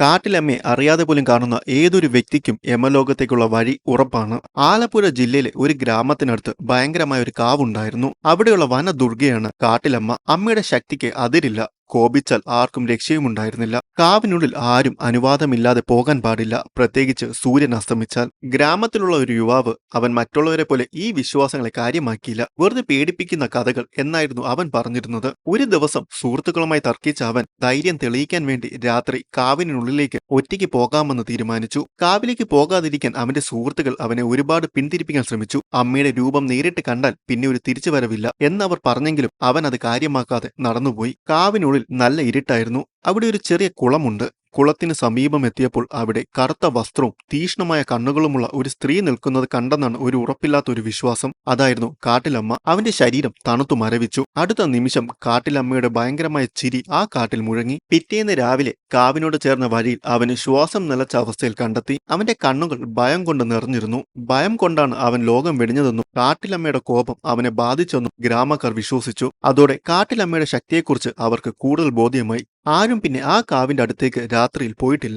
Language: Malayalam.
കാട്ടിലമ്മയെ അറിയാതെ പോലും കാണുന്ന ഏതൊരു വ്യക്തിക്കും യമലോകത്തേക്കുള്ള വഴി ഉറപ്പാണ്. ആലപ്പുഴ ജില്ലയിലെ ഒരു ഗ്രാമത്തിനടുത്ത് ഭയങ്കരമായ ഒരു കാവുണ്ടായിരുന്നു. അവിടെയുള്ള വനദുർഗയാണ് കാട്ടിലമ്മ. അമ്മയുടെ ശക്തിക്ക് അതിരില്ല. കോപിച്ചാൽ ആർക്കും രക്ഷയുമുണ്ടായിരുന്നില്ല. കാവിനുള്ളിൽ ആരും അനുവാദമില്ലാതെ പോകാൻ പാടില്ല. പ്രത്യേകിച്ച് സൂര്യൻ അസ്തമിച്ചാൽ ഗ്രാമത്തിലുള്ള ഒരു യുവാവ് അവൻ മറ്റുള്ളവരെ പോലെ ഈ വിശ്വാസങ്ങളെ കാര്യമാക്കിയില്ല. വെറുതെ പേടിപ്പിക്കുന്ന കഥകൾ എന്നായിരുന്നു അവൻ പറഞ്ഞിരുന്നത്. ഒരു ദിവസം സുഹൃത്തുക്കളുമായി തർക്കിച്ച അവൻ ധൈര്യം തെളിയിക്കാൻ വേണ്ടി രാത്രി കാവിനുള്ളിലേക്ക് ഒറ്റയ്ക്ക് പോകാമെന്ന് തീരുമാനിച്ചു. കാവിലേക്ക് പോകാതിരിക്കാൻ അവന്റെ സുഹൃത്തുക്കൾ അവനെ ഒരുപാട് പിന്തിരിപ്പിക്കാൻ ശ്രമിച്ചു. അമ്മയുടെ രൂപം നേരിട്ട് കണ്ടാൽ പിന്നെ ഒരു തിരിച്ചു തിരിച്ചുവരവില്ല എന്നവർ പറഞ്ഞെങ്കിലും അവൻ അത് കാര്യമാക്കാതെ നടന്നുപോയി. കാവിനുള്ളിൽ നല്ല ഇരുട്ടായിരുന്നു. അവിടെ ഒരു ചെറിയ കുളമുണ്ട്. കുളത്തിന് സമീപം എത്തിയപ്പോൾ അവിടെ കറുത്ത വസ്ത്രവും തീഷ്ണമായ കണ്ണുകളുമുള്ള ഒരു സ്ത്രീ നിൽക്കുന്നത് കണ്ടെന്നാണ് ഒരു ഉറപ്പില്ലാത്ത ഒരു വിശ്വാസം. അതായിരുന്നു കാട്ടിലമ്മ. അവന്റെ ശരീരം തണുത്തു മരവിച്ചു. അടുത്ത നിമിഷം കാട്ടിലമ്മയുടെ ഭയങ്കരമായ ചിരി ആ കാട്ടിൽ മുഴങ്ങി. പിറ്റേന്ന് രാവിലെ കാവിനോട് ചേർന്ന വഴിയിൽ അവന് ശ്വാസം നിലച്ച അവസ്ഥയിൽ കണ്ടെത്തി. അവന്റെ കണ്ണുകൾ ഭയം കൊണ്ട് നിറഞ്ഞിരുന്നു. ഭയം കൊണ്ടാണ് അവൻ ലോകം വെടിഞ്ഞതെന്നും കാട്ടിലമ്മയുടെ കോപം അവനെ ബാധിച്ചെന്നും ഗ്രാമക്കാർ വിശ്വസിച്ചു. അതോടെ കാട്ടിലമ്മയുടെ ശക്തിയെക്കുറിച്ച് അവർക്ക് കൂടുതൽ ബോധ്യമായി. ആരും പിന്നെ ആ കാവിന്റെ അടുത്തേക്ക് രാത്രിയിൽ പോയിട്ടില്ല.